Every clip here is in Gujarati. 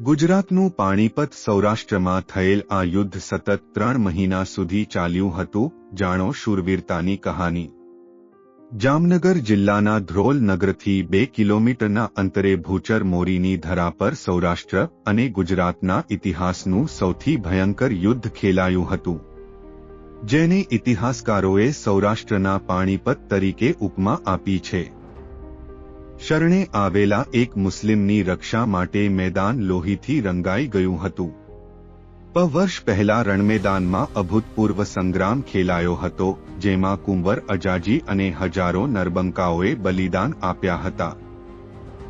ગુજરાતનું પાણીપત સૌરાષ્ટ્રમાં થયેલ આ યુદ્ધ સતત ત્રણ મહિના સુધી ચાલ્યું હતું, જાણો શૂરવીરતાની કહાની. જામનગર જિલ્લાના ધ્રોલ નગરથી બે કિલોમીટરના અંતરે ભૂચર મોરીની ધરા પર સૌરાષ્ટ્ર અને ગુજરાતના ઇતિહાસનું સૌથી ભયંકર યુદ્ધ ખેલાયું હતું. જેને ઇતિહાસકારોએ સૌરાષ્ટ્રના પાણીપત તરીકે ઉપમા આપી છે. શરણે આવેલા એક મુસ્લિમની રક્ષા માટે મેદાન લોહીથી રંગાઈ ગયું હતું. પ વર્ષ પહેલા રણમેદાનમાં અભૂતપૂર્વ સંગ્રામ ખેલાયો હતો, જેમાં કુંવર, અજાજી અને હજારો નરબંકાઓએ બલિદાન આપ્યા હતા.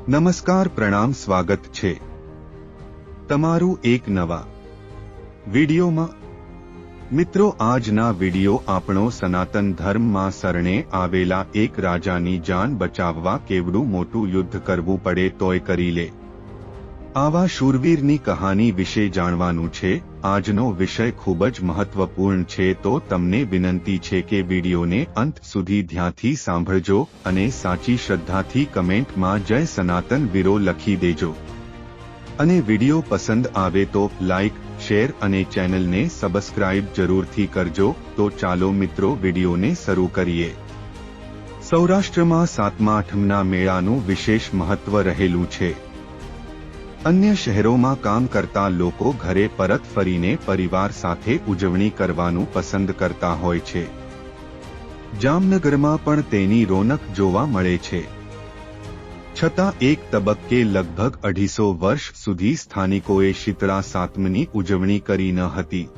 નમસ્કાર, પ્રણામ, સ્વાગત છે. તમારું એક નવા વિડીયોમાં મિત્રો, આજના વિડિયો આપણો સનાતન ધર્મમાં શરણે આવેલા એક રાજાની જાન બચાવવા કેવડું મોટું યુદ્ધ કરવું પડે તોય કરી લે. આવા શૂરવીરની કહાની વિશે જાણવાનું છે. આજનો વિષય ખૂબ જ મહત્વપૂર્ણ છે તો તમને વિનંતી છે કે વિડીયોને અંત સુધી ધ્યાનથી સાંભળજો અને સાચી શ્રદ્ધાથી કમેન્ટમાં જય સનાતન વીરો લખી દેજો. અને વીડિયો પસંદ આવે તો લાઇક શેર અને ચેનલને સબસ્ક્રાઇબ જરૂરથી કરજો. તો ચાલો મિત્રો વિડીયોને શરૂ કરીએ. સૌરાષ્ટ્રમાં સાતમા આઠમના મેળાનું વિશેષ મહત્વ રહેલું છે. અન્ય શહેરોમાં કામ કરતા લોકો ઘરે પરત ફરીને પરિવાર સાથે ઉજવણી કરવાનું પસંદ કરતા હોય છે. જામનગરમાં પણ તેની રોનક જોવા મળે છે. છતાં એક તબક્કે લગભગ અઢીસો વર્ષ સુધી સ્થાનિકોએ શીતળા સાતમની ઉજવણી કરી ન હતી.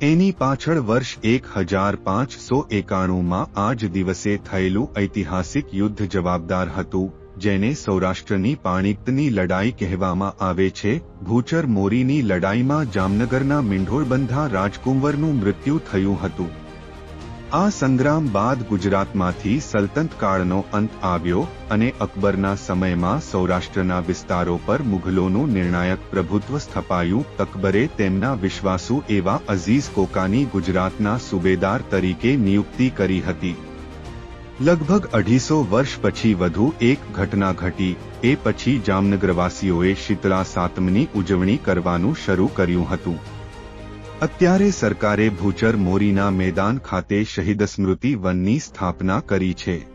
એની પાછળ વર્ષ એક હજાર પાંચસો એકાણુંમાં આ જ દિવસે થયેલું ઐતિહાસિક યુદ્ધ જવાબદાર હતું, જેને સૌરાષ્ટ્રની પાણીતની લડાઈ કહેવામાં આવે છે. ભૂચર મોરીની લડાઈમાં જામનગરના મિંઢોળબંધા રાજકુંવરનું મૃત્યુ થયું હતું. આ સંગ્રામ બાદ ગુજરાતમાંથી સલ્તનત કાળનો અંત આવ્યો અને અકબરના સમયમાં સૌરાષ્ટ્રના વિસ્તારો પર મુઘલોનું નિર્ણાયક પ્રભુત્વ સ્થપાયું. અકબરે તેમના વિશ્વાસુ એવા અઝીઝ કોકાની ગુજરાતના સુબેદાર તરીકે નિયુક્તિ કરી હતી. લગભગ અઢીસો વર્ષ પછી વધુ એક ઘટના ઘટી. એ પછી જામનગરવાસીઓએ શીતળા સાતમની ઉજવણી કરવાનું શરૂ કર્યું હતું. અત્યારે સરકારે ભૂચર મોરીના મેદાન ખાતે શહીદ સ્મૃતિ વનની સ્થાપના કરી છે.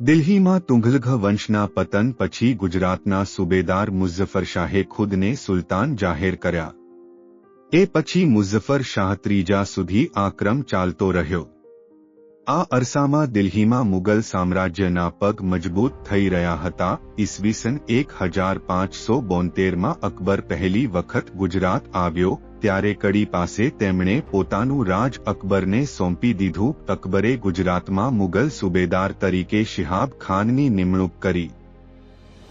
દિલ્હીમાં તુંઘલઘ વંશના પતન પછી ગુજરાતના સુબેદાર મુઝફર ખુદને સુલતાન જાહેર કર્યા. એ પછી મુઝફર ત્રીજા સુધી આ ક્રમ ચાલતો રહ્યો. આ અરસામાં દિલ્હીમાં મુગલ સામ્રાજ્યના પગ મજબૂત થઈ રહ્યા હતા. ઈસવીસન એક હજાર પાંચસો બોતેરમાં અકબર પહેલી વખત ગુજરાત આવ્યો, ત્યારે કડી પાસે તેમણે પોતાનું રાજ અકબરને સોંપી દીધું. અકબરે ગુજરાતમાં મુગલ સુબેદાર તરીકે શિહાબ ખાનની નિમણૂક કરી.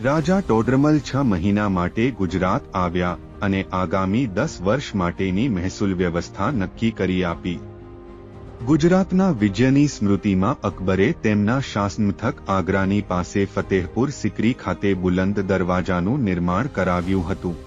રાજા ટોડરમલ છ મહિના માટે ગુજરાત આવ્યા અને આગામી દસ વર્ષ માટેની મહેસૂલ વ્યવસ્થા નક્કી કરી આપી. ગુજરાતના વિજયની સ્મૃતિમાં અકબરે તેમના શાસનમથક આગ્રાની પાસે ફતેહપુર સિકરી ખાતે બુલંદ દરવાજાનું નિર્માણ કરાવ્યું હતું.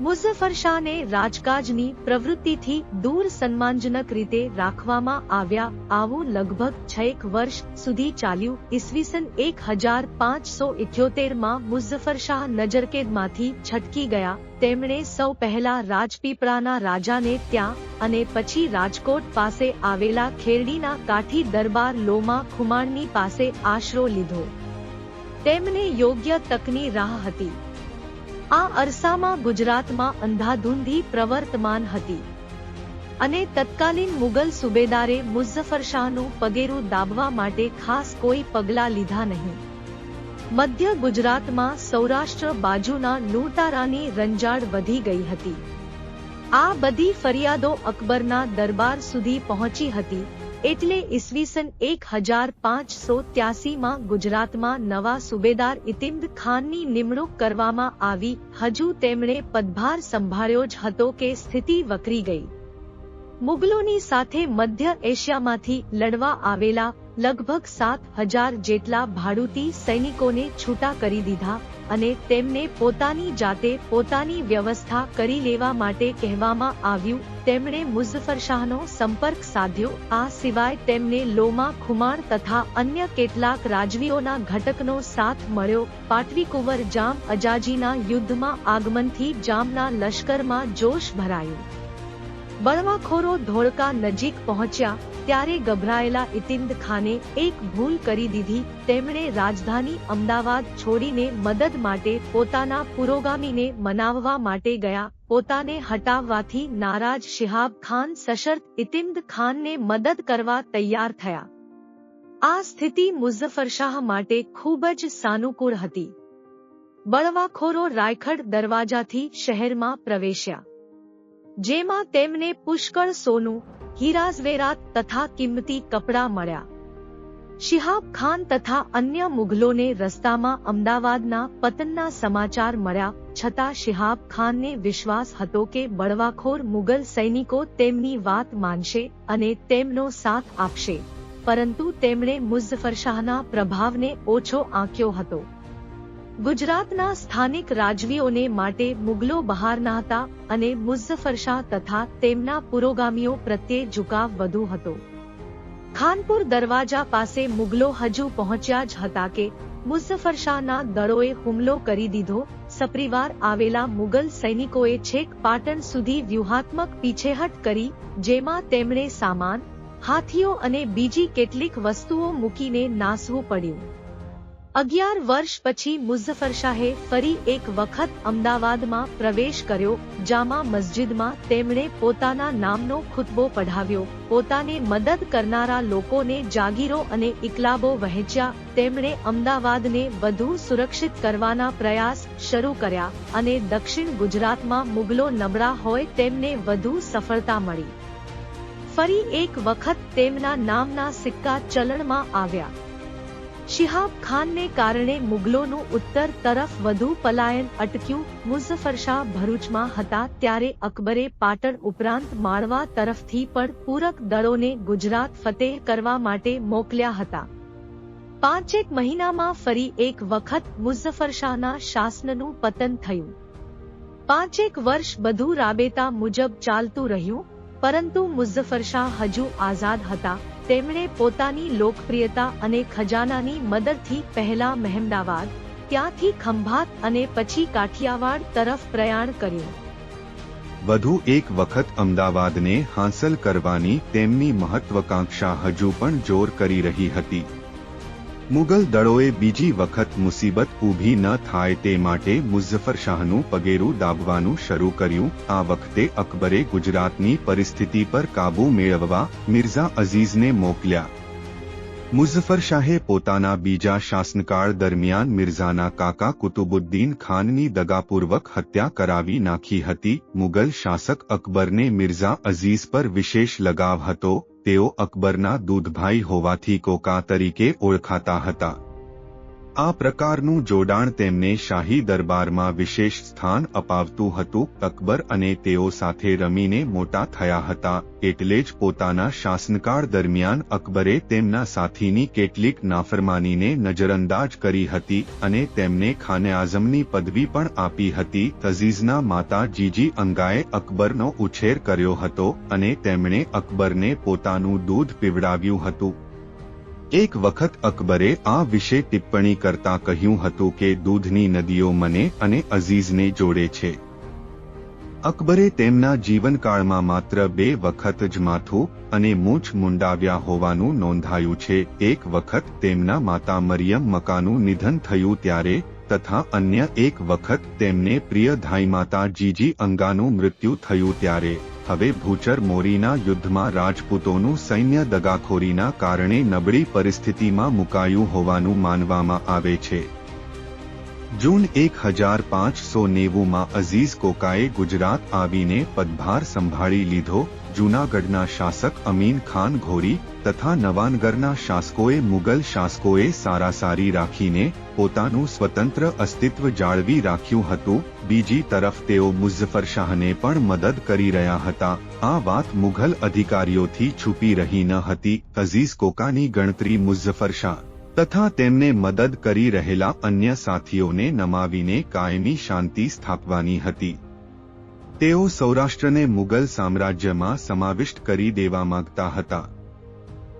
મુઝફર શાહને રાજકાજની પ્રવૃત્તિથી દૂર સન્માનજનક રીતે રાખવામાં આવ્યા. આવું લગભગ છેક વર્ષ સુધી ચાલ્યું. ઈસવીસન એક હજાર પાંચસો ઇઠ્યોતેરમાં મુઝફર શાહ નજરકેદમાંથી છટકી ગયા. તેમણે સૌ પહેલા રાજપીપળાના રાજાને ત્યાં અને પછી રાજકોટ પાસે આવેલા ખેરડીના કાઠી દરબાર લોમા ખુમાણની પાસે આશરો લીધો. તેમને યોગ્ય તકની રાહ હતી. આ અરસામાં ગુજરાતમાં અંધાધૂંધી પ્રવર્તમાન હતી. અને તત્કાલીન મુગલ સુબેદારે મુઝફ્ફરશાહનું પગેરું દાબવા માટે ખાસ કોઈ પગલા લીધા નહીં. મધ્ય ગુજરાતમાં સૌરાષ્ટ્ર બાજુના લૂંટારાની રંજાડ વધી ગઈ હતી. આ બધી ફરિયાદો અકબરના દરબાર સુધી પહોંચી હતી એટલે ઈસવીસન એક હજાર પાંચસો ત્યાસીમાં ગુજરાતમાં નવા સુબેદાર ઇતિમ્દ ખાનની નિમણૂક કરવામાં આવી. હજુ તેમણે પદભાર સંભાળ્યો જ હતો કે સ્થિતિ વકરી ગઈ. મુગલોની સાથે મધ્ય એશિયામાંથી લડવા આવેલા લગભગ સાત હજાર જેટલા ભાડૂતી સૈનિકોને છૂટા કરી દીધા અને તેમને પોતાની જાતે પોતાની વ્યવસ્થા કરી લેવા માટે કહેવામાં આવ્યું. તેમણે મુઝફર શાહનો સંપર્ક સાધ્યો. આ સિવાય તેમને લોમા, ખુમાણ તથા અન્ય કેટલાક રાજવીઓના ઘટકનો સાથ મળ્યો. પાટવીકુંવર જામ અજાજીના યુદ્ધમાં આગમનથી જામના લશ્કરમાં જોશ ભરાયું. બળવાખોરો ધોળકા નજીક પહોંચ્યા. ત્યારે ગભરાયેલા ઇતિંદ ખાને એક ભૂલ કરી દીધી. તેમણે રાજધાની અમદાવાદ છોડીને મદદ માટે પોતાના પુરોગામીને મનાવવા માટે ગયા. પોતાને હટાવવાથી નારાજ શિહાબ ખાન સશર્ત ઇતિંદ ખાનને મદદ કરવા તૈયાર થયા. આ સ્થિતિ મુઝફ્ફર શાહ માટે ખૂબ જ સાનુકૂળ હતી. બળવાખોરો રાયખડ દરવાજાથી શહેરમાં પ્રવેશ્યા. જેમાં તેમને પુષ્કળ સોનું હીરા ઝવેરાત તથા કિંમતી કપડાં મળ્યા. શિહાબ ખાન તથા અન્ય મુઘલોને રસ્તામાં અમદાવાદના પતનના સમાચાર મળ્યા, છતાં શિહાબ ખાનને વિશ્વાસ હતો કે બળવાખોર મુઘલ સૈનિકો તેમની વાત માનશે અને તેમનો સાથ આપશે. પરંતુ તેમણે મુઝફર શાહના પ્રભાવને ઓછો આંક્યો હતો. ગુજરાતના સ્થાનિક રાજવીઓને માટે મુગલો બહારના હતા અને મુઝફ્ફરશાહ તથા તેમના પુરોગામીઓ પ્રત્યે ઝુકાવ વધુ હતો. ખાનપુર દરવાજા પાસે મુગલો હજુ પહોંચ્યા જ હતા કે મુઝફ્ફરશાહના દળોએ હુમલો કરી દીધો. સપરિવાર આવેલા મુગલ સૈનિકોએ છેક પાટણ સુધી વ્યૂહાત્મક પીછેહટ કરી, જેમાં તેમણે સામાન, હાથીઓ અને બીજી કેટલીક વસ્તુઓ મૂકીને નાસવું પડ્યું. અગિયાર વર્ષ પછી મુઝફ્ફર શાહે ફરી એક વખત અમદાવાદમાં પ્રવેશ કર્યો, જામા મસ્જિદમાં તેમણે પોતાના નામનો ખુતબો પઢાવ્યો. પોતાને મદદ કરનારા લોકોને જાગીરો અને ઇકલાબો વહેંચ્યા. તેમણે અમદાવાદને વધુ સુરક્ષિત કરવાના પ્રયાસ શરૂ કર્યા અને દક્ષિણ ગુજરાતમાં મુગલો નબળા હોય તેમને વધુ સફળતા મળી. ફરી એક વખત તેમના નામના સિક્કા ચલણમાં આવ્યા. શિહાબ ખાનને કારણે મુગલોનું ઉત્તર તરફ વધુ પલાયન અટક્યું. મુઝફ્ફર શાહ ભરૂચમાં હતા ત્યારે અકબરે પાટણ ઉપરાંત માળવા તરફથી પણ પૂરક દળોને ગુજરાત ફતેહ કરવા માટે મોકલ્યા હતા. પાંચેક મહિનામાં ફરી એક વખત મુઝફ્ફર શાહના શાસનનું પતન થયું. પાંચેક વર્ષ બધું રાબેતા મુજબ ચાલતું રહ્યું. પરંતુ મુઝફ્ફર શાહ હજુ આઝાદ હતા. તેમણે પોતાની લોકપ્રિયતા અને ખજાનાની મદદથી પહેલા મહેમદાવાદ, ત્યાંથી ખંભાત અને પછી કાઠિયાવાડ તરફ પ્રયાણ કર્યું. વધુ એક વખત અમદાવાદને હાંસલ કરવાની તેમની મહત્વાકાંક્ષા હજુ પણ જોર કરી રહી હતી. મુગલ દળોએ બીજી વખત મુસીબત ઊભી ન થાય તે માટે મુઝફ્ફર શાહનું પગેરું દાબવાનું શરૂ કર્યું. આ વખતે અકબરે ગુજરાતની પરિસ્થિતિ પર કાબૂ મેળવવા મિર્ઝા અઝીઝને મોકલ્યા. મુઝફ્ફર શાહે પોતાના બીજા શાસનકાળ દરમિયાન મિર્ઝાના કાકા કુતુબુદ્દીન ખાનની દગાપૂર્વક હત્યા કરાવી નાખી હતી. મુગલ શાસક અકબરને મિર્ઝા અઝીઝ પર વિશેષ લગાવ હતો. તેઓ અકબરના દૂધભાઈ હોવાથી કોકા તરીકે ઓળખાતા હતા. આ પ્રકારનું જોડાણ તેમને શાહી દરબારમાં વિશેષ સ્થાન અપાવતું હતું. અકબર અને તેઓ સાથે રમીને મોટા થયા હતા. એટલે જ પોતાના શાસનકાળ દરમિયાન અકબરે તેમના સાથીની કેટલીક નાફરમાનીને નજરઅંદાજ કરી હતી અને તેમને ખાને આઝમની પદવી પણ આપી હતી. તઝીઝના માતા જીજી અંગાએ અકબરનો ઉછેર કર્યો હતો અને તેમણે અકબરને પોતાનું દૂધ પીવડાવ્યું હતું. એક વખત અકબરે આ વિશે ટિપ્પણી કરતા કહ્યું હતું કે દૂધની નદીઓ મને અને અઝીઝને જોડે છે. અકબરે તેમના જીવનકાળમાં માત્ર બે વખત જ માથું અને મૂછ મુંડાવ્યા હોવાનું નોંધાયું છે. એક વખત તેમના માતા મરિયમ મકાનું નિધન થયું ત્યારે તથા અન્ય એક વખત તેમને પ્રિય ધાઈ માતા જીજી અંગાનું મૃત્યુ થયું ત્યારે. હવે ભૂચર મોરીના યુદ્ધમાં રાજપૂતોનું સૈન્ય દગાખોરીના કારણે નબળી પરિસ્થિતિમાં મુકાયું હોવાનું માનવામાં આવે છે. જૂન એક હજાર પાંચસો નેવુંમાં અઝીઝ કોકાએ ગુજરાત આવીને પદભાર સંભાળી લીધો. જૂનાગઢના શાસક અમીન ખાન ઘોરી તથા નવાનગરના શાસકોએ મુગલ શાસકોએ સારાસારી રાખીને પોતાનું સ્વતંત્ર અસ્તિત્વ જાળવી રાખ્યું હતું. બીજી તરફ તેઓ મુઝફર શાહને પણ મદદ કરી રહ્યા હતા. આ વાત મુઘલ અધિકારીઓથી છુપી રહી ન હતી. અઝીઝ કોકાની ગણતરી મુઝફર તથા તેમને મદદ કરી રહેલા અન્ય સાથીઓને નમાવીને કાયમી શાંતિ સ્થાપવાની હતી. તેઓ સૌરાષ્ટ્રને મુગલ સામ્રાજ્યમાં સમાવિષ્ટ કરી દેવા માંગતા હતા.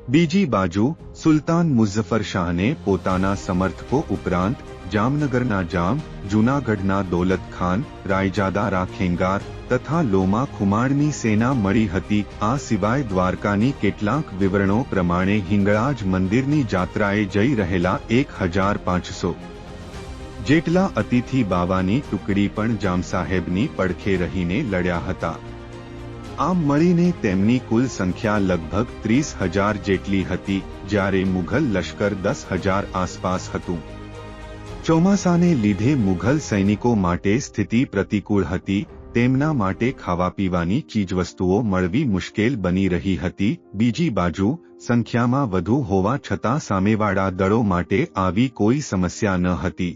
બીજી બાજુ, સુલતાન મુઝફર શાહને પોતાના સમર્થકો ઉપરાંત જામનગરના જામ, જૂનાગઢના દૌલત ખાન, રાયજાદા રાખેંગાર તથા લોમા ખુમાણની સેના મળી હતી. આ સિવાય દ્વારકાની કેટલાક વિવરણો પ્રમાણે હિંગળાજ મંદિરની જાત્રાએ જઈ રહેલા એક હજાર પાંચસો જેટલા અતિથિ બાવાની ટુકડી પણ જામ સાહેબની પડખે રહીને લડ્યા હતા. આમ મળીને તેમની કુલ સંખ્યા લગભગ ત્રીસ હજાર જેટલી હતી, જ્યારે મુઘલ લશ્કર દસ હજાર આસપાસ હતું. ચોમાસાને લીધે મુઘલ સૈનિકો માટે સ્થિતિ પ્રતિકૂળ હતી, તેમના માટે ખાવા પીવાની ચીજવસ્તુઓ મળવી મુશ્કેલ બની રહી હતી, બીજી બાજુ, સંખ્યામાં વધુ હોવા છતાં સામેવાળા દળો માટે આવી કોઈ સમસ્યા ન હતી.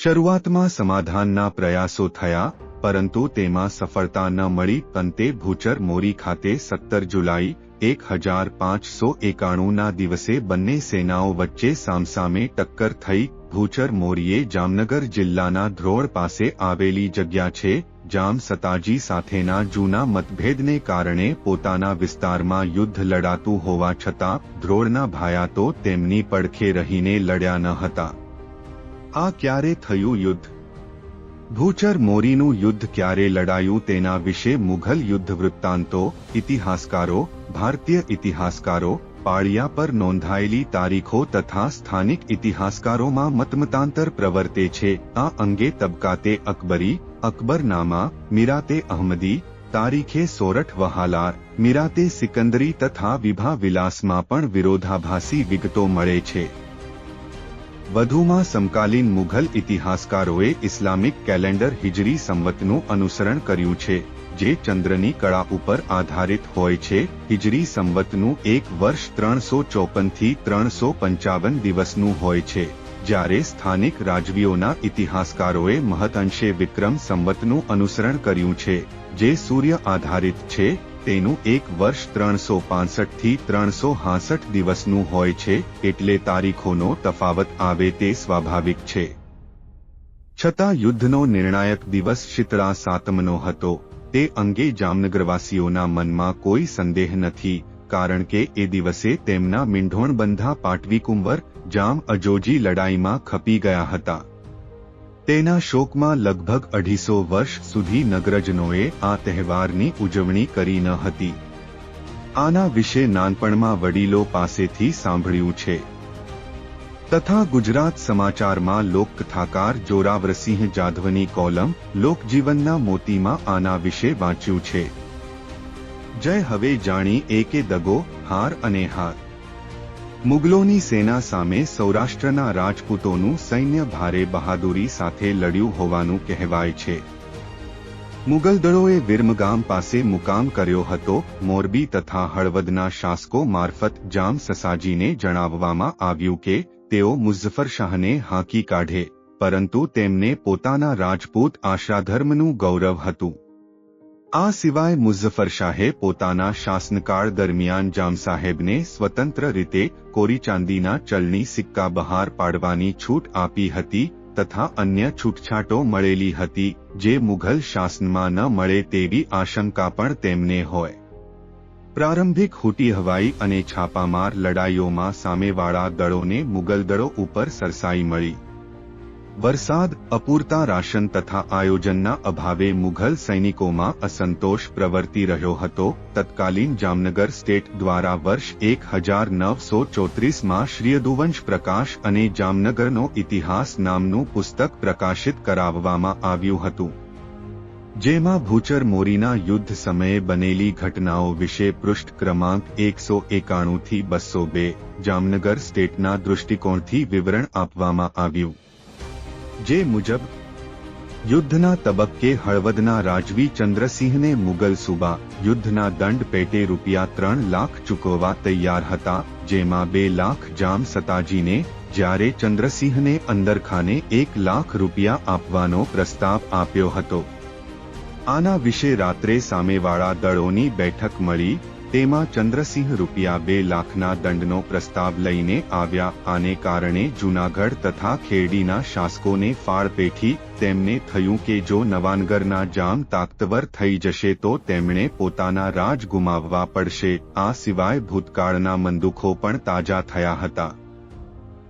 શરૂઆતમાં સમાધાનના પ્રયાસો થયા, પરંતુ તેમાં સફળતા ન મળી. અંતે ભૂચર મોરી ખાતે સત્તર જુલાઈ એક હજાર પાંચસો એકાણુંના દિવસે બંને સેનાઓ વચ્ચે સામસામે ટક્કર થઈ. ભૂચર મોરીએ જામનગર જિલ્લાના ધ્રોળ પાસે આવેલી જગ્યા છે, જામ સતાજી સાથેના જૂના મતભેદને કારણે પોતાના વિસ્તારમાં યુદ્ધ લડાતું હોવા છતાં ધ્રોળના ભાયાતો તેમની પડખે રહીને લડ્યા ન હતા. આ ક્યારે થયું યુદ્ધ? ભૂચર મોરીનું યુદ્ધ ક્યારે લડાયું તેના વિશે મુઘલ યુદ્ધ વૃત્તાંતો ઇતિહાસકારો, ભારતીય ઇતિહાસકારો, પાળિયા પર નોંધાયેલી તારીખો તથા સ્થાનિક ઇતિહાસકારોમાં મતમતાંતર પ્રવર્તે છે. આ અંગે તબકાતે અકબરી, અકબરનામા, મીરાતે અહમદી, તારીખે સોરઠ વહાલાર, મિરાતે સિકંદરી તથા વિભા વિલાસમાં પણ વિરોધાભાસી વિગતો મળે છે. વધુમાં સમકાલીન મુઘલ ઇતિહાસકારોએ ઇસ્લામિક કેલેન્ડર હિજરી સંવતનું અનુસરણ કર્યું છે, જે ચંદ્રની કળા ઉપર આધારિત હોય છે. હિજરી સંવતનું એક વર્ષ ત્રણસો ચોપનથી ત્રણસો પંચાવન દિવસનું હોય છે, જ્યારે સ્થાનિક રાજવીઓના ઇતિહાસકારોએ મહદઅંશે વિક્રમ સંવતનું અનુસરણ કર્યું છે, જે સૂર્ય આધારિત છે. તેનું એક વર્ષ ત્રણસો થી ત્રણસો હાસઠ દિવસનું હોય છે, એટલે તારીખોનો તફાવત આવે તે સ્વાભાવિક છે. છતાં યુદ્ધનો નિર્ણાયક દિવસ શીતળા સાતમનો હતો. તે અંગે જામનગરવાસીઓના મનમાં કોઈ સંદેહ નથી, કારણ કે એ દિવસે તેમના મીંઢોણબંધા પાટવી કુંવર જામ અજોજી લડાઈમાં ખપી ગયા હતા. તેના શોકમાં લગભગ અઢીસો વર્ષ સુધી નગરજનોએ આ તહેવારની ઉજવણી કરી ન હતી. આના વિશે નાનપણમાં વડીલો પાસેથી સાંભળ્યું છે. તથા ગુજરાત સમાચારમાં લોકકથાકાર જોરાવરસિંહ જાધવની કોલમ લોકજીવનના મોતીમાં આના વિશે વાંચ્યું છે. જય હવે જાણી એકે દગો, હાર અને હાર. મુગલોની સેના સામે સૌરાષ્ટ્રના રાજપૂતોનું સૈન્ય ભારે બહાદુરી સાથે લડ્યું હોવાનું કહેવાય છે. મુગલ દળોએ વિરમગામ પાસે મુકામ કર્યો હતો. મોરબી તથા હળવદના શાસકો મારફત જામ સસાજીને જણાવવામાં આવ્યું કે, તેઓ મુઝફર શાહને હાંકી કાઢે, પરંતુ તેમને પોતાના રાજપૂત આશાધર્મનું ગૌરવ હતું. આ સિવાય મુઝફર પોતાના શાસનકાળ દરમિયાન જામસાહેબને સ્વતંત્ર રીતે કોરી ચાંદીના ચલણી સિક્કા બહાર પાડવાની છૂટ આપી હતી તથા અન્ય છૂટછાટો મળેલી હતી જે મુઘલ શાસનમાં ન મળે તેવી આશંકા પણ તેમને હોય. પ્રારંભિક હુટી હવાઈ અને છાપામાર લડાઈઓમાં સામેવાળા દળોને મુગલ દળો ઉપર સરસાઈ મળી. વરસાદ, અપૂરતા રાશન તથા આયોજનના અભાવે મુઘલ સૈનિકોમાં અસંતોષ પ્રવર્તી રહ્યો હતો. તત્કાલીન જામનગર સ્ટેટ દ્વારા વર્ષ એક હજાર નવસો ચોત્રીસમાં શ્રીયદુવંશ પ્રકાશ અને જામનગરનો ઇતિહાસ નામનું પુસ્તક પ્રકાશિત કરાવવામાં આવ્યું હતું. જેમાં ભૂચર મોરીના યુદ્ધ સમયે બનેલી ઘટનાઓ વિશે પૃષ્ઠ ક્રમાંક એકસો એકાણુંથી બસો બે જામનગર સ્ટેટના દૃષ્ટિકોણથી વિવરણ આપવામાં આવ્યું. જે મુજબ, યુદ્ધના તબક્કે હળવદના રાજવી ચંદ્રસિંહને મુગલ સુબા, યુદ્ધના દંડ પેટે રૂપિયા ત્રણ લાખ ચૂકવવા તૈયાર હતા, જેમાં બે લાખ જામ સતાજીને, જ્યારે ચંદ્રસિંહને અંદરખાને એક લાખ રૂપિયા આપવાનો પ્રસ્તાવ આપ્યો હતો. આના વિશે રાત્રે સામેવાળા દળોની બેઠક મળી તેમાં ચંદ્રસિંહ રૂપિયા બે લાખના દંડનો પ્રસ્તાવ લઈને આવ્યા, આને કારણે જૂનાગઢ તથા ખેરડીના શાસકોને ફાળ પેઠી, તેમને થયું કે જો નવાનગરના જામ તાકતવર થઈ જશે તો તેમણે પોતાના રાજ ગુમાવવા પડશે, આ સિવાય ભૂતકાળના મંદુખો પણ તાજા થયા હતા.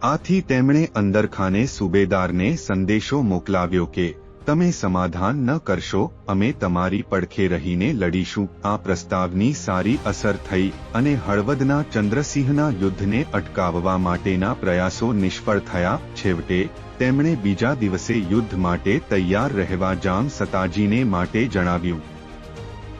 આથી તેમણે અંદરખાને સુબેદારને સંદેશો મોકલાવ્યો કે તમે સમાધાન ન કરશો, અમે તમારી પડખે રહીને લડીશું. આ પ્રસ્તાવની સારી અસર થઈ અને હળવદના ચંદ્રસિંહના યુદ્ધને અટકાવવા માટેના પ્રયાસો નિષ્ફળ થયા. છેવટે, તેમણે બીજા દિવસે યુદ્ધ માટે તૈયાર રહેવા જામ સતાજીને માટે જણાવ્યું.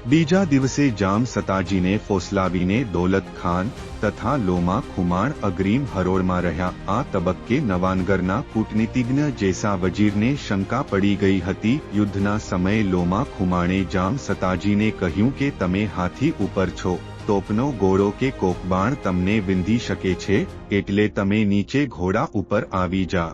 બીજા દિવસે જામ સતાજીને ફોસલાવીને દોલત ખાન તથા લોમા ખુમાણ અગ્રીમ હરોળમાં રહ્યા. આ તબક્કે નવાનગરના કૂટનીતિજ્ઞ જેસા વજીરને શંકા પડી ગઈ હતી. યુદ્ધના સમયે લોમા ખુમાણે જામ સતાજીને કહ્યું કે તમે હાથી ઉપર છો. તોપનો ગોળો કે કોકબાણ તમને વિંધી શકે છે, એટલે તમે નીચે ઘોડા ઉપર આવી જા.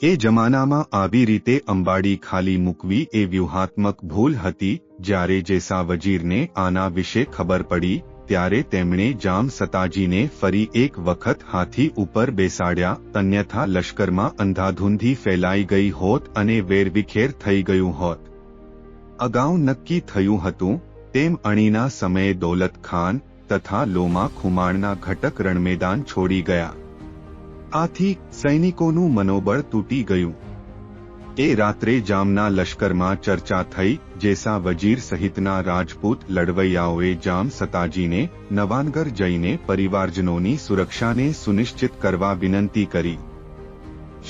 એ જમાનામાં આવી રીતે અંબાડી ખાલી મૂકવી એ વ્યૂહાત્મક ભૂલ હતી. જ્યારે જેસા વજીરને આના વિશે ખબર પડી, ત્યારે તેમણે જામ સતાજીને ફરી એક વખત હાથી ઉપર બેસાડ્યા, અન્યથા લશ્કરમાં અંધાધૂંધી ફેલાઈ ગઈ હોત અને વેરવિખેર થઈ ગયું હોત. અગાઉ નક્કી થયું હતું, તેમ અણીના સમયે દૌલત ખાન તથા લોમા ખુમાણના ઘટક રણમેદાન છોડી ગયા. આથી સૈનિકોનું મનોબળ તૂટી ગયું. એ રાત્રે જામના લશ્કરમાં ચર્ચા થઈ જેસા વજીર સહિતના રાજપૂત લડવૈયાઓએ જામ સતાજીને, નવાનગર જઈને પરિવારજનોની સુરક્ષાને સુનિશ્ચિત કરવા વિનંતી કરી.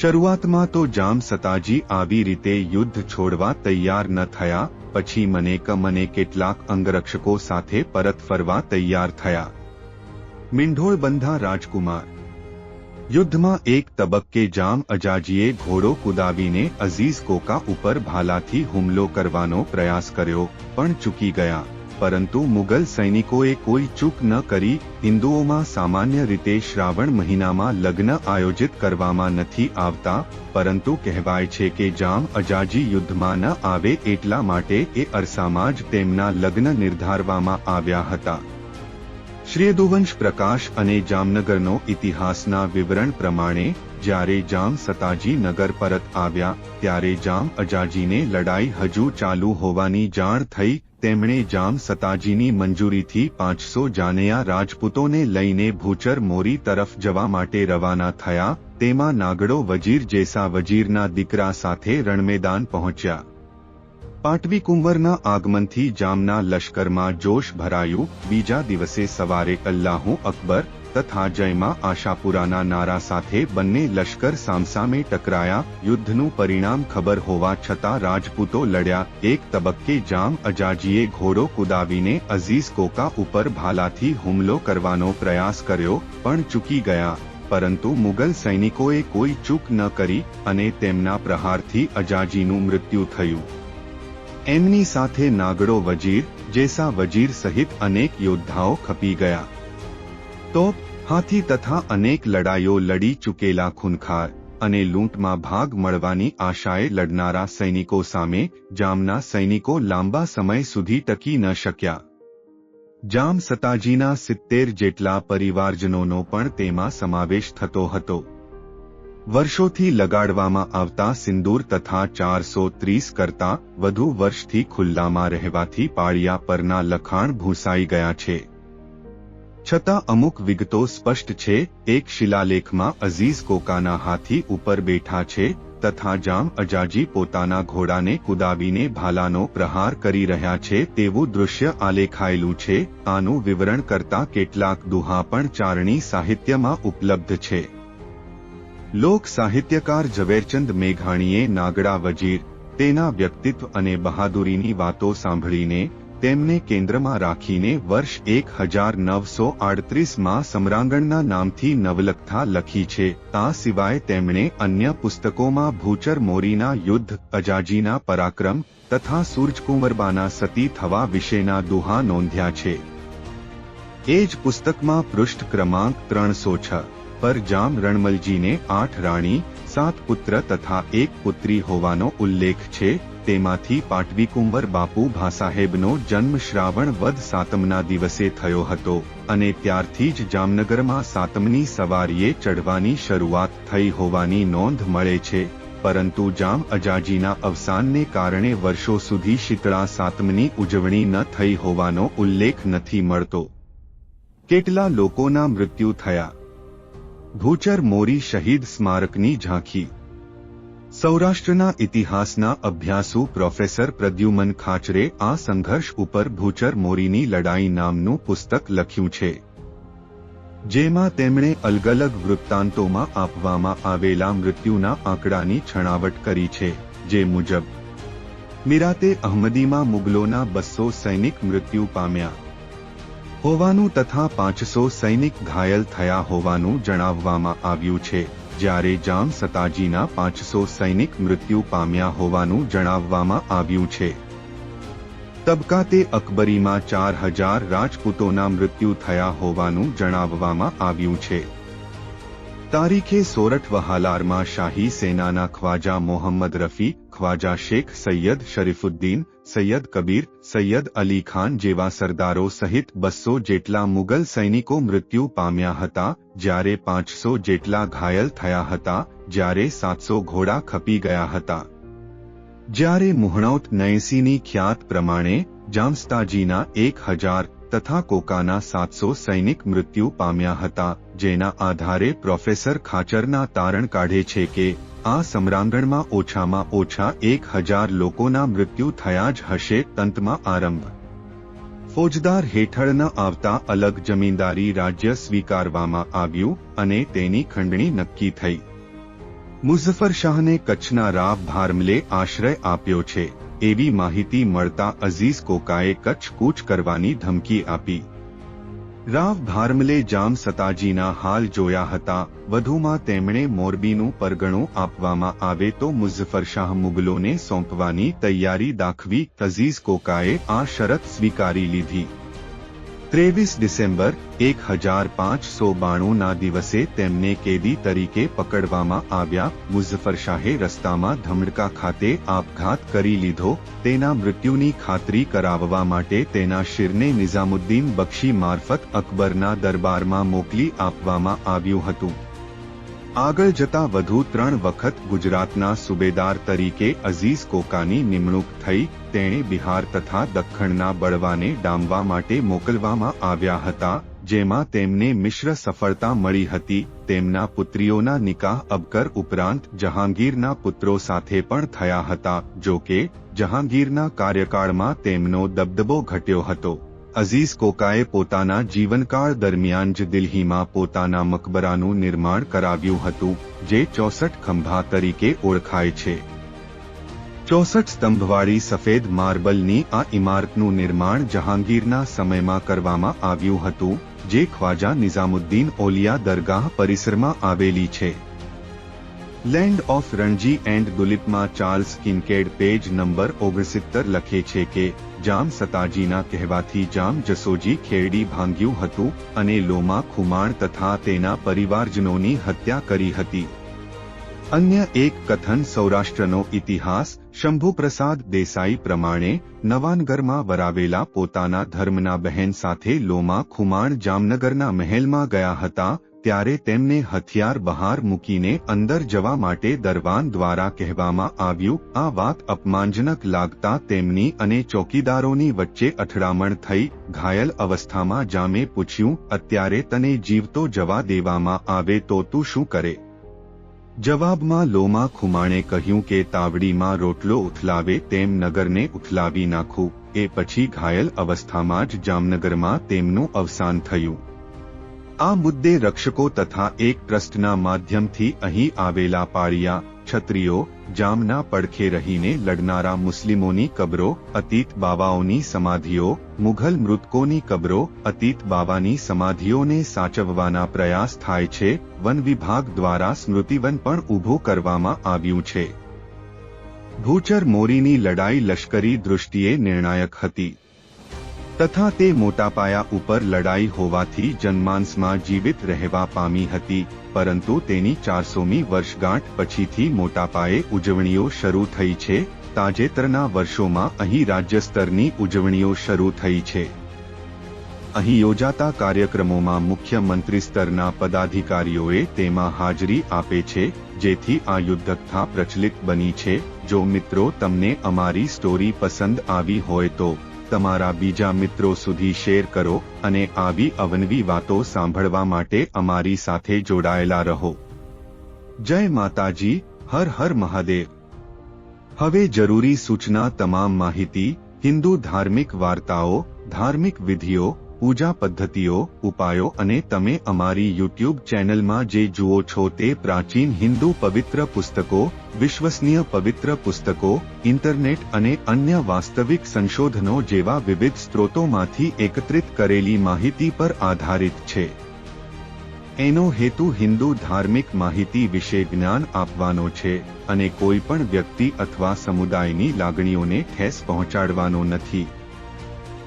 શરૂઆતમાં તો જામ સતાજી આવી રીતે યુદ્ધ છોડવા તૈયાર ન થયા, પછી મને મને કેટલાક અંગરક્ષકો સાથે પરત ફરવા તૈયાર થયા. મિંઢોળ બંધા રાજકુમાર યુદ્ધમાં એક તબક્કે જામ અજાજીએ ઘોડો કુદાવીને અઝીઝ કોકા ઉપર ભાલાથી હુમલો કરવાનો પ્રયાસ કર્યો, પણ ચૂકી ગયા. પરંતુ મુગલ સૈનિકોએ કોઈ ચૂક ન કરી, હિન્દુઓમાં સામાન્ય રીતે શ્રાવણ મહિનામાં લગ્ન આયોજિત કરવામાં નથી આવતા, પરંતુ કહેવાય છે કે જામ અજાજી યુદ્ધમાં ન આવે એટલા માટે એ અરસામાં જ તેમના લગ્ન નિર્ધારવામાં આવ્યા હતા. શ્રી યદુવંશ પ્રકાશ અને જામનગરનો ઇતિહાસના વિવરણ પ્રમાણે, જ્યારે જામ સતાજી નગર પરત આવ્યા, ત્યારે જામ અજાજીને લડાઈ હજુ ચાલુ હોવાની જાણ થઈ, તેમણે જામ સતાજીની મંજૂરીથી પાંચસો જાનૈયા રાજપૂતોને લઈને ભૂચર મોરી તરફ જવા માટે રવાના થયા, તેમાં નાગડો વજીર જેસા વજીરના દીકરા સાથે રણમેદાન પહોંચ્યા. પાટવી કુંવરના આગમનથી જામના લશ્કરમાં જોશ ભરાયું. બીજા દિવસે સવારે અલ્લાહુ અકબર તથા જયમાં આશાપુરાના નારા સાથે બંને લશ્કર સામસામે ટકરાયા. યુદ્ધનું પરિણામ ખબર હોવા છતાં રાજપૂતો લડ્યા. એક તબક્કે જામ અજાજીએ ઘોડો કુદાવીને અઝીઝ કોકા ઉપર ભાલાથી હુમલો કરવાનો પ્રયાસ કર્યો, પણ ચૂકી ગયા. પરંતુ મુગલ સૈનિકોએ કોઈ ચૂક ન કરી અને તેમના પ્રહારથી અજાજીનું મૃત્યુ થયું. એમની સાથે નાગડો વજીર, જેસા વજીર સહિત અનેક યોદ્ધાઓ ખપી ગયા. તોપ હાથી તથા અનેક લડાઈઓ લડી ચૂકેલા ખૂનખાર અને લૂંટમાં ભાગ મળવાની આશાએ લડનારા સૈનિકો સામે જામના સૈનિકો લાંબા સમય સુધી ટકી ન શક્યા. જામ સતાજીના સિત્તેર જેટલા પરિવારજનોનો પણ તેમાં સમાવેશ થતો હતો. વર્ષોથી લગાડવામાં આવતા સિંદૂર તથા ચારસો ત્રીસ કરતા વધુ વર્ષથી ખુલ્લામાં રહેવાથી પાળિયા પરના લખાણ ભૂંસાઈ ગયા છે. છતાં અમુક વિગતો સ્પષ્ટ છે, એક શિલાલેખમાં અઝીઝ કોકાના હાથી ઉપર બેઠા છે તથા જામ અજાજી પોતાના ઘોડાને કુદાવીને ભાલાનો પ્રહાર કરી રહ્યા છે તેવું દૃશ્ય આલેખાયેલું છે, આનું વિવરણ કરતા કેટલાક દુહા પણ ચારણી સાહિત્યમાં ઉપલબ્ધ છે. લોક સાહિત્યકાર ઝવેરચંદ મેઘાણીએ નાગડા વજીર, તેના વ્યક્તિત્વ અને બહાદુરીની વાતો સાંભળીને તેમને કેન્દ્રમાં રાખીને વર્ષ એક હજાર નવસો આડત્રીસમાં સમ્રાંગણના નામથી નવલકથા લખી છે. આ સિવાય તેમણે અન્ય પુસ્તકોમાં ભૂચર મોરીના યુદ્ધ, અજાજીના પરાક્રમ તથા સૂરજકુંવરબાના સતી થવા વિશેના દુહા નોંધ્યા છે. એ જ પુસ્તકમાં પૃષ્ઠ ક્રમાંક ત્રણસો છ. પર જામ રણમલજીને આઠ રાણી, સાત પુત્ર તથા એક પુત્રી હોવાનો ઉલ્લેખ છે, તેમાંથી પાટવીકુંવર બાપુ ભાસાહેબનો જન્મ શ્રાવણ વદ સાતમના દિવસે થયો હતો અને ત્યારથી જ જામનગરમાં સાતમની સવારીએ ચઢવાની શરૂઆત થઈ હોવાની નોંધ મળે છે. પરંતુ જામ અજાજીના અવસાનને કારણે વર્ષો સુધી શીતળા સાતમની ઉજવણી ન થઈ હોવાનો ઉલ્લેખ નથી મળતો. કેટલા લોકોના મૃત્યુ થયા? ભૂચર મોરી શહીદ સ્મારકની ઝાંખી. સૌરાષ્ટ્રના ઇતિહાસના અભ્યાસુ પ્રોફેસર પ્રદ્યુમન ખાચરે આ સંઘર્ષ ઉપર ભૂચર મોરીની લડાઈ નામનું પુસ્તક લખ્યું છે. જેમાં તેમણે અલગ અલગ વૃત્તાંતોમાં આપવામાં આવેલા મૃત્યુના આંકડાની છણાવટ કરી છે, જે મુજબ, મિરાતે અહમદીમાં મુગલોના બસો સૈનિક મૃત્યુ પામ્યા. હોવાનું તથા પાંચસો સૈનિક ઘાયલ થયા હોવાનું જણાવવામાં આવ્યું છે. જ્યારે જામ સતાજીના પાંચસો સૈનિક મૃત્યુ પામ્યા હોવાનું જણાવવામાં આવ્યું છે. તબકાતે અકબરીમાં ચાર હજાર રાજપૂતોના મૃત્યુ થયા હોવાનું જણાવવામાં આવ્યું છે. તારીખે સોરઠ વહાલારમાં શાહી સેનાના ખ્વાજા મોહમ્મદ રફી, ખ્વાજા શેખ સૈયદ શરીફુદ્દીન સૈયદ કબીર, સૈયદ અલી ખાન જેવા સરદારો સહિત બસો જેટલા મુગલ સૈનિકો મૃત્યુ પામ્યા હતા, જ્યારે પાંચસો જેટલા ઘાયલ થયા હતા, જ્યારે સાતસો ઘોડા ખપી ગયા હતા. જ્યારે મુહણૌત નયસીની ખ્યાત પ્રમાણે, જામસ્તાજીના એક હજાર તથા કોકાના સાતસો સૈનિક મૃત્યુ પામ્યા હતા, જેના આધારે પ્રોફેસર ખાચરના તારણ કાઢે છે કે આ સમ્રાંગણમાં ઓછામાં ઓછા એક હજાર લોકોના મૃત્યુ થયા જ હશે તંતમાં આરંભ. ફોજદાર હેઠળ ન આવતા અલગ જમીનદારી રાજ્ય સ્વીકારવામાં આવ્યું અને તેની ખંડણી નક્કી થઈ. મુઝફ્ફરશાહને કચ્છના રાવ ભારમલે આશ્રય આપ્યો છે, એવી માહિતી મળતા અઝીઝ કોકાએ કચ્છ કૂચ કરવાની ધમકી આપી. રાવ ભારમલે જામ સતાજીના હાલ જોયા હતા. વધુમાં તેમણે મોરબીનું પરગણું આપવામાં આવે તો મુઝફરશાહ મુગલોને સોંપવાની તૈયારી દાખવી. તઝીઝ કોકાએ આ શરત સ્વીકારી લીધી. ત્રેવીસ ડિસેમ્બર એક હજાર પાંચસો બાણુંના દિવસે તેમને કેદી તરીકે પકડવામાં આવ્યા. મુઝફર શાહે રસ્તામાં ધમડકા ખાતે આપઘાત કરી લીધો. તેના મૃત્યુની ખાતરી કરાવવા માટે તેના શિરને નિઝામુદ્દીન બક્ષી મારફત અકબરના દરબારમાં મોકલી આપવામાં આવ્યું હતું. આગળ જતા વધુ ત્રણ વખત ગુજરાતના સુબેદાર તરીકે અઝીઝ કોકાની નિમણૂક થઈ, તેણે બિહાર તથા દખ્ખણના બળવાને ડામવા માટે મોકલવામાં આવ્યા હતા, જેમાં તેમને મિશ્ર સફળતા મળી હતી, તેમના પુત્રીઓના નિકાહ અબકર ઉપરાંત જહાંગીરના પુત્રો સાથે પણ થયા હતા જો કે જહાંગીરના કાર્યકાળમાં તેમનો દબદબો ઘટ્યો હતો. અઝીઝ કોકાએ પોતાના જીવનકાળ દરમિયાન જ દિલ્હીમાં પોતાના મકબરાનું નિર્માણ કરાવ્યું હતું, જે ચોસઠ ખંભા તરીકે ઓળખાય છે. ચોસઠ સ્તંભવાળી સફેદ માર્બલની આ ઇમારતનું નિર્માણ જહાંગીરના સમયમાં કરવામાં આવ્યું હતું, જે ખ્વાજા નિઝામુદ્દીન ઓલિયા દરગાહ પરિસરમાં આવેલી છે. લેન્ડ ઓફ રણજી એન્ડ દુલીપમાં ચાર્લ્સ કિનકેડ પેજ નંબર ઓગણસિત્તર લખે છે કે, જામ સતાજીના કહેવાથી જામ જસોજી ખેરડી ભાંગ્યું હતું અને લોમા ખુમાણ તથા તેના પરિવારજનોની હત્યા કરી હતી. અન્ય એક કથન સૌરાષ્ટ્રનો ઇતિહાસ, શંભુપ્રસાદ દેસાઈ પ્રમાણે, નવાનગરમાં વરાવેલા પોતાના ધર્મના બહેન સાથે લોમા ખુમાણ જામનગરના મહેલમાં ગયા હતા ત્યારે તેમને હથિયાર બહાર મૂકીને અંદર જવા માટે દરવાન દ્વારા કહેવામાં આવ્યું, આ વાત અપમાનજનક લાગતા તેમની અને ચોકીદારોની વચ્ચે અથડામણ થઈ, ઘાયલ અવસ્થામાં જામે પૂછ્યું, અત્યારે તને જીવતો જવા દેવામાં આવે તો તું શું કરે? જવાબમાં લોમા ખુમાણે કહ્યું કે તાવડીમાં રોટલો ઉથલાવે તેમ નગરને ઉથલાવી નાખું, એ પછી ઘાયલ અવસ્થામાં જ જામનગરમાં તેમનું અવસાન થયું. આ મુદ્દે રક્ષકો તથા એક ટ્રસ્ટના માધ્યમથી અહીં આવેલા પાળિયા છત્રીઓ જામના પડખે રહીને લડનારા મુસ્લિમોની કબરો, અતીત બાવાઓની સમાધિઓ, મુઘલ મૃતકોની કબરો, અતીત બાવાની સમાધિઓને સાચવવાના પ્રયાસ થાય છે, વન વિભાગ દ્વારા સ્મૃતિવન પણ ઊભો કરવામાં આવ્યું છે. ભૂચર મોરીની લડાઈ લશ્કરી દૃષ્ટિએ નિર્ણાયક હતી. તથા તે મોટા પાયા ઉપર લડાઈ હોવાથી જન્માંસમાં જીવિત રહેવા પામી હતી, પરંતુ તેની ચારસોમી વર્ષગાંઠ પછીથી મોટા પાયે ઉજવણીઓ શરૂ થઈ છે, તાજેતરના વર્ષોમાં અહીં રાજ્ય સ્તરની ઉજવણીઓ શરૂ થઈ છે. અહીં યોજાતા કાર્યક્રમોમાં મુખ્યમંત્રી સ્તરના પદાધિકારીઓએ તેમાં હાજરી આપે છે, જેથી આ યુદ્ધકથા પ્રચલિત બની છે, જો મિત્રો તમને અમારી સ્ટોરી પસંદ આવી હોય તો. તમારા બીજા મિત્રો સુધી શેર કરો અને આવી અવનવી વાતો સાંભળવા માટે અમારી સાથે જોડાયેલા રહો. જય માતાજી, હર હર મહાદેવ. હવે જરૂરી સૂચના તમામ માહિતી, હિન્દુ ધાર્મિક વાર્તાઓ, ધાર્મિક વિધિઓ પૂજા પદ્ધતિઓ, ઉપાયો અને તમે અમારી યુટ્યુબ ચેનલમાં જે જુઓ છો તે પ્રાચીન હિન્દુ પવિત્ર પુસ્તકો, વિશ્વસનીય પવિત્ર પુસ્તકો, ઇન્ટરનેટ અને અન્ય વાસ્તવિક સંશોધનો જેવા વિવિધ સ્ત્રોતોમાંથી એકત્રિત કરેલી માહિતી પર આધારિત છે. એનો હેતુ હિન્દુ ધાર્મિક માહિતી વિશે જ્ઞાન આપવાનો છે અને કોઈ પણ વ્યક્તિ અથવા સમુદાયની લાગણીઓને ઠેસ પહોંચાડવાનો નથી.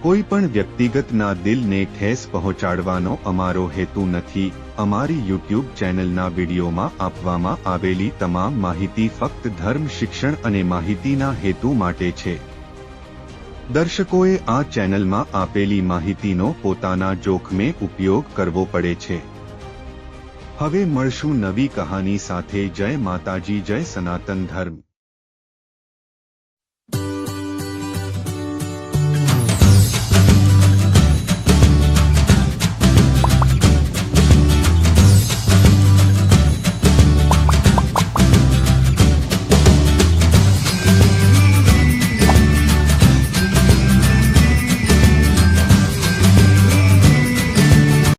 કોઈ પણ વ્યક્તિગતના દિલને ઠેસ પહોંચાડવાનો અમારો હેતુ નથી. અમારી યુટ્યુબ ચેનલના વિડીયોમાં આપવામાં આવેલી તમામ માહિતી ફક્ત ધર્મ, શિક્ષણ અને માહિતીના હેતુ માટે છે. દર્શકોએ આ ચેનલમાં આપેલી માહિતીનો પોતાના જોખમે ઉપયોગ કરવો પડે છે. હવે મળશું નવી કહાની સાથે. જય માતાજી, જય સનાતન ધર્મ.